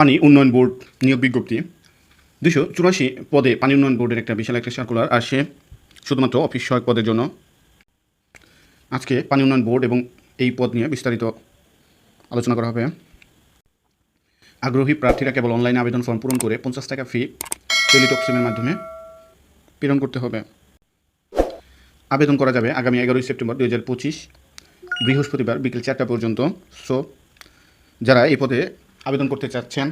পানি উন্নয়ন বোর্ড নিয়োগ বিজ্ঞপ্তি। দুশো চুরাশি পদে পানি উন্নয়ন বোর্ডের একটা বিশাল একটা সার্কুলার আসে শুধুমাত্র অফিস সহায়ক পদের জন্য। আজকে পানি উন্নয়ন বোর্ড এবং এই পদ নিয়ে বিস্তারিত আলোচনা করা হবে। আগ্রহী প্রার্থীরা কেবল অনলাইনে আবেদন ফর্ম পূরণ করে পঞ্চাশ টাকা ফি টেলিটক মাধ্যমে প্রেরণ করতে হবে। আবেদন করা যাবে আগামী এগারোই সেপ্টেম্বর দুই হাজার পঁচিশ বৃহস্পতিবার বিকেল চারটা পর্যন্ত। সো যারা এই পদে আবেদন করতে চাচ্ছেন।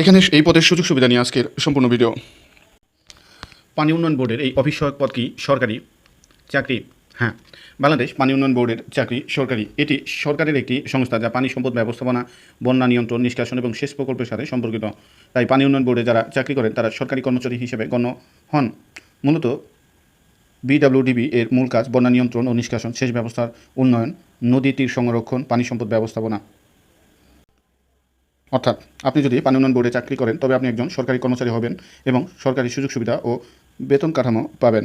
এখানে এই পদের সুযোগ সুবিধা নিয়ে আজকের সম্পূর্ণ ভিডিও। পানি উন্নয়ন বোর্ডের এই অফিস সহায়ক পদ কি সরকারি চাকরি? হ্যাঁ বাংলাদেশ পানি উন্নয়ন বোর্ডের চাকরি সরকারি। এটি সরকারের একটি সংস্থা যা পানি সম্পদ ব্যবস্থাপনা, বন্যা নিয়ন্ত্রণ, নিষ্কাশন এবং সেচ প্রকল্পের সাথে সম্পর্কিত। তাই পানি উন্নয়ন বোর্ডে যারা চাকরি করেন, তারা সরকারি কর্মচারী হিসেবে গণ্য হন। মূলত বিডব্লিউডিবি এর মূল কাজ বন্যা নিয়ন্ত্রণ ও নিষ্কাশন, সেচ ব্যবস্থার উন্নয়ন, নদী তীর সংরক্ষণ, পানি সম্পদ ব্যবস্থাপনা। অর্থাৎ আপনি যদি পানি উন্নয়ন বোর্ডে চাকরি করেন, তবে আপনি একজন সরকারি কর্মচারী হবেন এবং সরকারি সুযোগ সুবিধা ও বেতন কাঠামো পাবেন।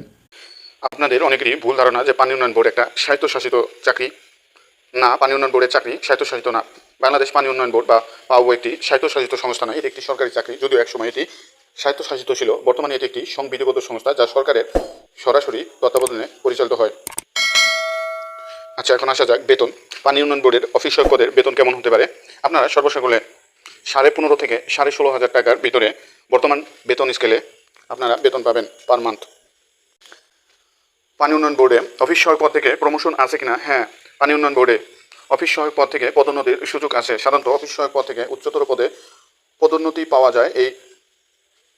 আপনাদের অনেকেরই ভুল ধারণা যে পানি উন্নয়ন বোর্ড একটা স্বায়ত্তশাসিত চাকরি। না, পানি উন্নয়ন বোর্ডের চাকরি স্বায়ত্তশাসিত না। বাংলাদেশ পানি উন্নয়ন বোর্ড বা পাও একটি স্বায়ত্তশাসিত সংস্থা নয়, এটি একটি সরকারি চাকরি। যদিও একসময় এটি স্বায়ত্তশাসিত ছিল, বর্তমানে এটি একটি সংবিধিবদ্ধ সংস্থা যা সরকারের সরাসরি তত্ত্বাবধানে পরিচালিত হয়। আচ্ছা এখন আসা যাক বেতন। পানি উন্নয়ন বোর্ডের অফিস সহায়ক পদের বেতন কেমন হতে পারে? আপনারা সর্বসকলে সাড়ে পনেরো থেকে সাড়ে ষোলো হাজার টাকার ভিতরে বর্তমান বেতন স্কেলে আপনারা বেতন পাবেন পার মান্থ পানি উন্নয়ন বোর্ডে অফিস সহায়ক পদ থেকে প্রমোশন আছে কিনা? হ্যাঁ পানি উন্নয়ন বোর্ডে অফিস সহায়ক পদ থেকে পদোন্নতির সুযোগ আছে। সাধারণত অফিস সহায়ক পদ থেকে উচ্চতর পদে পদোন্নতি পাওয়া যায় এই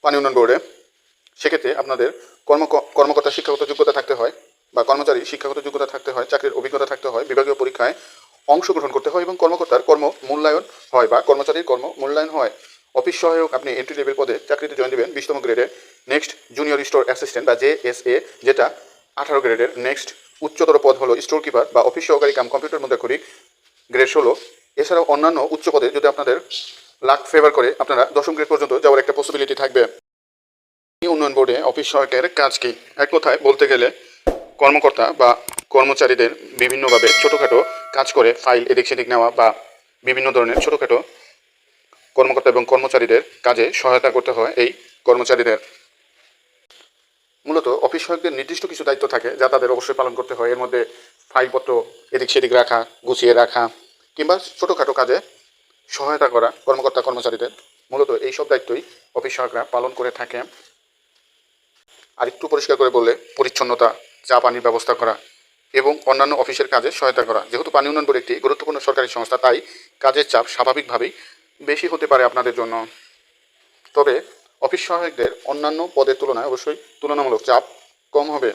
পানি উন্নয়ন বোর্ডে। সেক্ষেত্রে আপনাদের কর্ম কর্মকর্তা শিক্ষাগত যোগ্যতা থাকতে হয় বা কর্মচারী শিক্ষাগত যোগ্যতা থাকতে হয়, চাকরির অভিজ্ঞতা থাকতে হয়, বিভাগীয় পরীক্ষায় অংশগ্রহণ করতে হয় এবং কর্মকর্তার কর্ম মূল্যায়ন হয় বা কর্মচারীর কর্ম মূল্যায়ন হয়। অফিস সহায়ক আপনি এন্ট্রি লেভেল পদে চাকরিতে জয়েন দেবেন বিশতম গ্রেডে নেক্সট জুনিয়র স্টোর অ্যাসিস্ট্যান্ট বা জে এস এ যেটা আঠারো গ্রেডের নেক্সট উচ্চতর পদ হলো স্টোর কিপার বা অফিস সহকারী কাম কম্পিউটার মধ্যে করি গ্রেড ষোলো। এছাড়াও অন্যান্য উচ্চ পদে যদি আপনাদের লাক ফেভার করে, আপনারা দশম গ্রেড পর্যন্ত যাওয়ার একটা পসিবিলিটি থাকবে। উন্নয়ন বোর্ডে অফিস সহায়কের কাজ কি? এক কথায় বলতে গেলে কর্মকর্তা বা কর্মচারীদের বিভিন্নভাবে ছোটোখাটো কাজ করে ফাইল, এদিক সেদিক নেওয়া বা বিভিন্ন ধরনের ছোটোখাটো কর্মকর্তা এবং কর্মচারীদের কাজে সহায়তা করতে হয় এই কর্মচারীদের। মূলত অফিস সহায়কদের নির্দিষ্ট কিছু দায়িত্ব থাকে যা তাদের অবশ্যই পালন করতে হয়। এর মধ্যে ফাইলপত্র এদিক সেদিক রাখা, গুছিয়ে রাখা কিংবা ছোটোখাটো কাজে সহায়তা করা কর্মকর্তা, কর্মচারীদের। মূলত এই সব দায়িত্বই অফিস সহায়করা পালন করে থাকে। আর একটু পরিষ্কার করে বললে, পরিচ্ছন্নতা, চা পানির ব্যবস্থা করা এবং অন্যান্য অফিসের কাজে সহায়তা করা। যেহেতু পানি উন্নয়ন বোর্ড একটি গুরুত্বপূর্ণ সরকারি সংস্থা, তাই কাজের চাপ স্বাভাবিকভাবেই বেশি হতে পারে আপনাদের জন্য। তবে অফিস সহায়কদের অন্যান্য পদের তুলনায় অবশ্যই তুলনামূলক চাপ কম হবে।